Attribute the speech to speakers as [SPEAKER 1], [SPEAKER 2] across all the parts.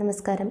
[SPEAKER 1] നമസ്കാരം.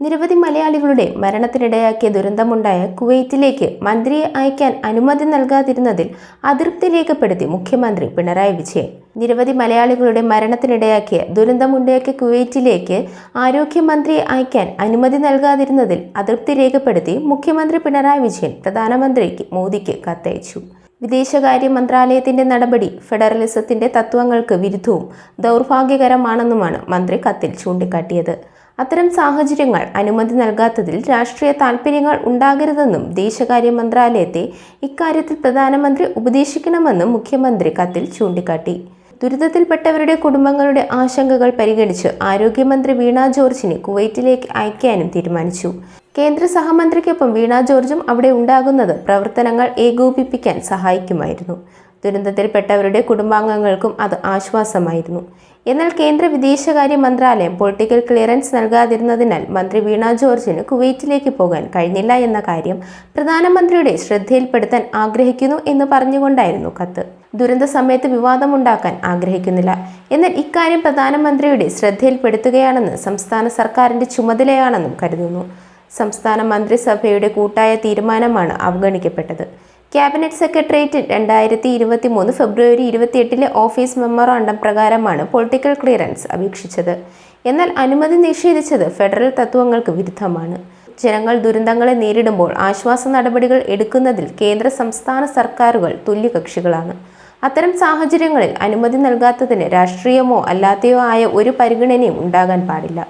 [SPEAKER 1] നിരവധി മലയാളികളുടെ മരണത്തിനിടയാക്കിയ ദുരന്തമുണ്ടായ കുവൈറ്റിലേക്ക് മന്ത്രിയെ അയക്കാൻ അനുമതി നൽകാതിരുന്നതിൽ അതൃപ്തി രേഖപ്പെടുത്തി മുഖ്യമന്ത്രി പിണറായി വിജയൻ. നിരവധി മലയാളികളുടെ മരണത്തിനിടയാക്കിയ ദുരന്തമുണ്ടാക്കിയ കുവൈറ്റിലേക്ക് ആരോഗ്യമന്ത്രിയെ അയക്കാൻ അനുമതി നൽകാതിരുന്നതിൽ അതൃപ്തി രേഖപ്പെടുത്തി മുഖ്യമന്ത്രി പിണറായി വിജയൻ പ്രധാനമന്ത്രിക്ക് മോദിക്ക് കത്തയച്ചു. വിദേശകാര്യ മന്ത്രാലയത്തിന്റെ നടപടി ഫെഡറലിസത്തിന്റെ തത്വങ്ങൾക്ക് വിരുദ്ധവും ദൗർഭാഗ്യകരമാണെന്നുമാണ് മന്ത്രി കത്തിൽ ചൂണ്ടിക്കാട്ടിയത്. അത്തരം സാഹചര്യങ്ങൾ അനുമതി നൽകാത്തതിൽ രാഷ്ട്രീയ താൽപ്പര്യങ്ങൾ ഉണ്ടാകരുതെന്നും ദേശകാര്യ മന്ത്രാലയത്തെ ഇക്കാര്യത്തിൽ പ്രധാനമന്ത്രി ഉപദേശിക്കണമെന്നും മുഖ്യമന്ത്രി കത്തിൽ ചൂണ്ടിക്കാട്ടി. ദുരിതത്തിൽപ്പെട്ടവരുടെ കുടുംബങ്ങളുടെ ആശങ്കകൾ പരിഗണിച്ച് ആരോഗ്യമന്ത്രി വീണ ജോർജിനെ കുവൈറ്റിലേക്ക് അയക്കാനും തീരുമാനിച്ചു. കേന്ദ്ര സഹമന്ത്രിക്കൊപ്പം വീണ ജോർജും അവിടെ ഉണ്ടാകുന്നത് പ്രവർത്തനങ്ങൾ ഏകോപിപ്പിക്കാൻ സഹായിക്കുമായിരുന്നു. ദുരന്തത്തിൽപ്പെട്ടവരുടെ കുടുംബാംഗങ്ങൾക്കും അത് ആശ്വാസമായിരുന്നു. എന്നാൽ കേന്ദ്ര വിദേശകാര്യ മന്ത്രാലയം പൊളിറ്റിക്കൽ ക്ലിയറൻസ് നൽകാതിരുന്നതിനാൽ മന്ത്രി വീണ ജോർജിന് കുവൈറ്റിലേക്ക് പോകാൻ കഴിഞ്ഞില്ല എന്ന കാര്യം പ്രധാനമന്ത്രിയുടെ ശ്രദ്ധയിൽപ്പെടുത്താൻ ആഗ്രഹിക്കുന്നു എന്ന് പറഞ്ഞുകൊണ്ടായിരുന്നു കത്ത്. ദുരന്ത സമയത്ത് വിവാദമുണ്ടാക്കാൻ ആഗ്രഹിക്കുന്നില്ല. എന്നാൽ ഇക്കാര്യം പ്രധാനമന്ത്രിയുടെ ശ്രദ്ധയിൽപ്പെടുത്തുകയാണെന്ന് സംസ്ഥാന സർക്കാരിന്റെ ചുമതലയാണെന്നും കരുതുന്നു. സംസ്ഥാന മന്ത്രിസഭയുടെ കൂട്ടായ തീരുമാനമാണ് അവഗണിക്കപ്പെട്ടത്. ക്യാബിനറ്റ് സെക്രട്ടേറിയറ്റ് രണ്ടായിരത്തി ഇരുപത്തി മൂന്ന് ഫെബ്രുവരി ഇരുപത്തിയെട്ടിലെ ഓഫീസ് മെമ്മോറാണ്ടം പ്രകാരമാണ് പൊളിറ്റിക്കൽ ക്ലിയറൻസ് അപേക്ഷിച്ചത്. എന്നാൽ അനുമതി നിഷേധിച്ചത് ഫെഡറൽ തത്വങ്ങൾക്ക് വിരുദ്ധമാണ്. ജനങ്ങൾ ദുരന്തങ്ങളെ നേരിടുമ്പോൾ ആശ്വാസ നടപടികൾ എടുക്കുന്നതിൽ കേന്ദ്ര സംസ്ഥാന സർക്കാരുകൾ തുല്യകക്ഷികളാണ്. അത്തരം സാഹചര്യങ്ങളിൽ അനുമതി നൽകാത്തതിന് രാഷ്ട്രീയമോ അല്ലാത്തയോ ആയ ഒരു പരിഗണനയും ഉണ്ടാകാൻ പാടില്ല.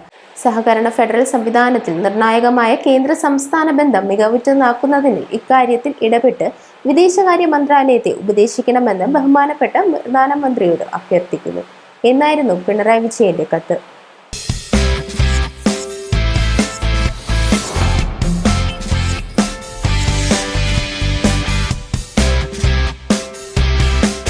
[SPEAKER 1] സഹകരണ ഫെഡറൽ സംവിധാനത്തിൽ നിർണായകമായ കേന്ദ്ര സംസ്ഥാന ബന്ധം മികവുറ്റതാക്കുന്നതിന് ഇക്കാര്യത്തിൽ ഇടപെട്ട് വിദേശകാര്യ മന്ത്രാലയത്തെ ഉപദേശിക്കണമെന്ന് ബഹുമാനപ്പെട്ട പ്രധാനമന്ത്രിയോട് അഭ്യർത്ഥിക്കുന്നു. എന്നായിരുന്നു പിണറായി വിജയന്റെ കത്ത്.